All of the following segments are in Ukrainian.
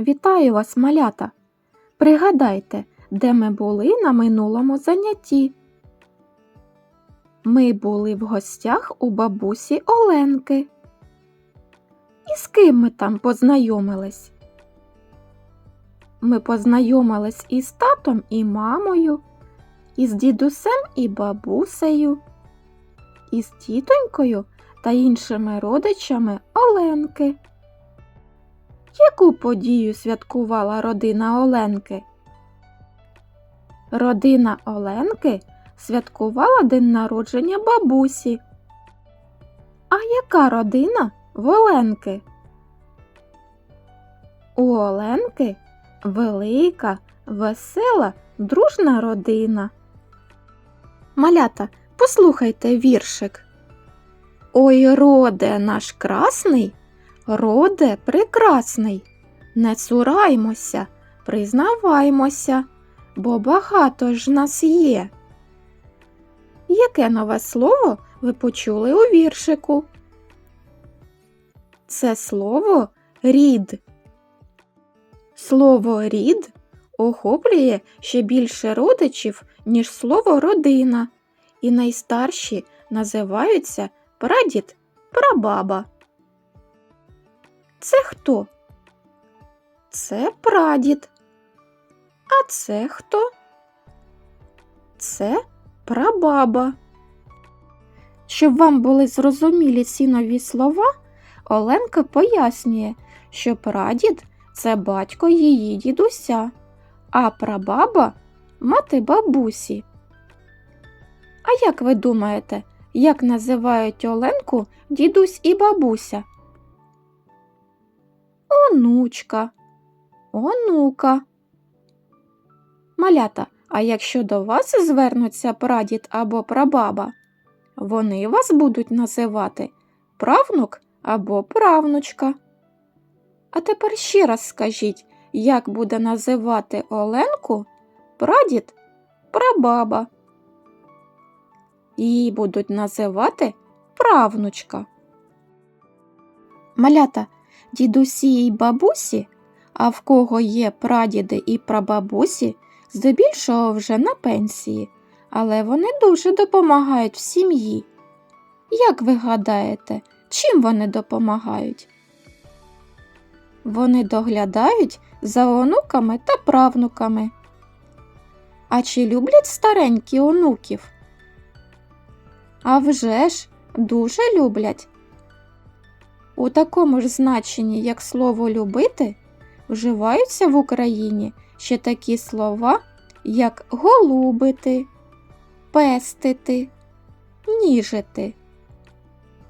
Вітаю вас, малята! Пригадайте, де ми були на минулому занятті. Ми були в гостях у бабусі Оленки. І з ким ми там познайомились? Ми познайомились із татом і мамою, із дідусем і бабусею, із тітонькою та іншими родичами Оленки. Яку подію святкувала родина Оленки? Родина Оленки святкувала день народження бабусі. А яка родина в Оленки? У Оленки велика, весела, дружна родина. Малята, послухайте віршик. Ой, роде наш красний, роде прекрасний. Не цураймося, признаваймося, бо багато ж нас є. Яке нове слово ви почули у віршику? Це слово рід. Слово рід охоплює ще більше родичів, ніж слово родина, і найстарші називаються прадід, прабаба. Це хто? Це прадід. А це хто? Це прабаба. Щоб вам були зрозумілі ці нові слова, Оленка пояснює, що прадід це батько її дідуся, а прабаба мати бабусі. А як ви думаєте, як називають Оленку дідусь і бабуся? Онучка, онука. Малята, а якщо до вас звернуться прадід або прабаба, вони вас будуть називати правнук або правнучка. А тепер ще раз скажіть, як буде називати Оленку прадід прабаба. Її будуть називати правнучка. Малята, дідусі й бабусі, а в кого є прадіди і прабабусі, здебільшого вже на пенсії, але вони дуже допомагають в сім'ї. Як ви гадаєте, чим вони допомагають? Вони доглядають за онуками та правнуками. А чи люблять старенькі онуків? А вже ж дуже люблять. У такому ж значенні, як слово любити, вживаються в Україні ще такі слова, як голубити, пестити, ніжити.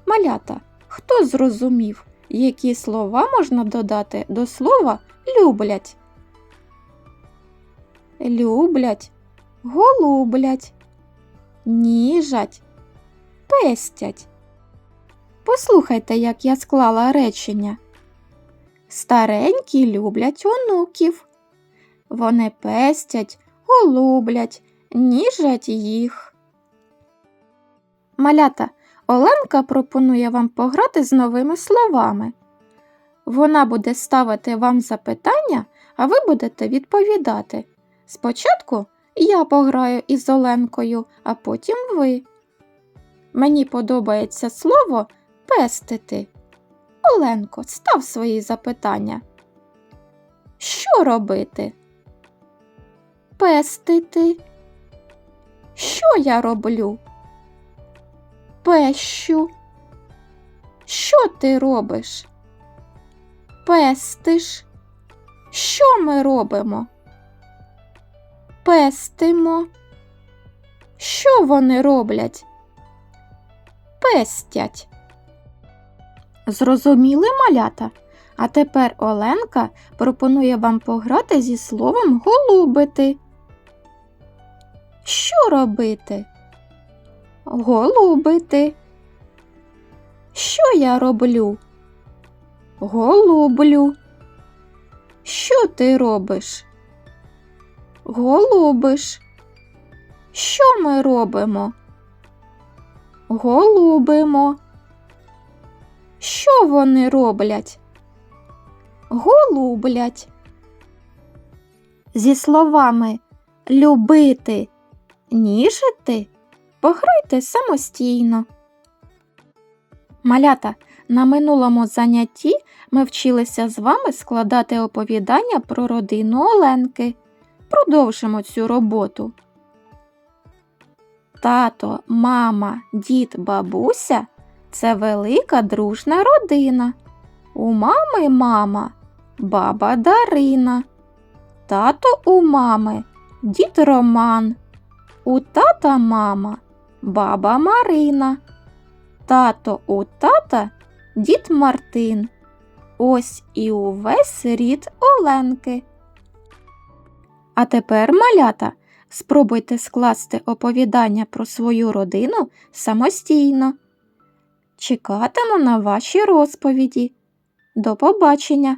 Малята, хто зрозумів, які слова можна додати до слова люблять? Люблять, голублять, ніжать, пестять. Послухайте, як я склала речення. Старенькі люблять онуків. Вони пестять, голублять, ніжать їх. Малята, Оленка пропонує вам пограти з новими словами. Вона буде ставити вам запитання, а ви будете відповідати. Спочатку я пограю із Оленкою, а потім ви. Мені подобається слово пестити. Оленко, став свої запитання. Що робити? Пестити. Що я роблю? Пещу. Що ти робиш? Пестиш. Що ми робимо? Пестимо. Що вони роблять? Пестять. Зрозуміли малята? А тепер Оленка пропонує вам пограти зі словом голубити. Що робити? Голубити. Що я роблю? Голублю. Що ти робиш? Голубиш. Що ми робимо? Голубимо. Що вони роблять? Голублять. зі словами любити, ніжити пограйте самостійно. Малята, на минулому занятті ми вчилися з вами складати оповідання про родину Оленки. Продовжимо цю роботу. Тато, мама, дід, бабуся це велика дружна родина. У мами мама, баба Дарина, тато у мами, дід Роман, у тата мама, баба Марина, тато у тата, дід Мартин. Ось і увесь рід Оленки. А тепер, малята, спробуйте скласти оповідання про свою родину самостійно. Чекатиму на ваші розповіді. До побачення!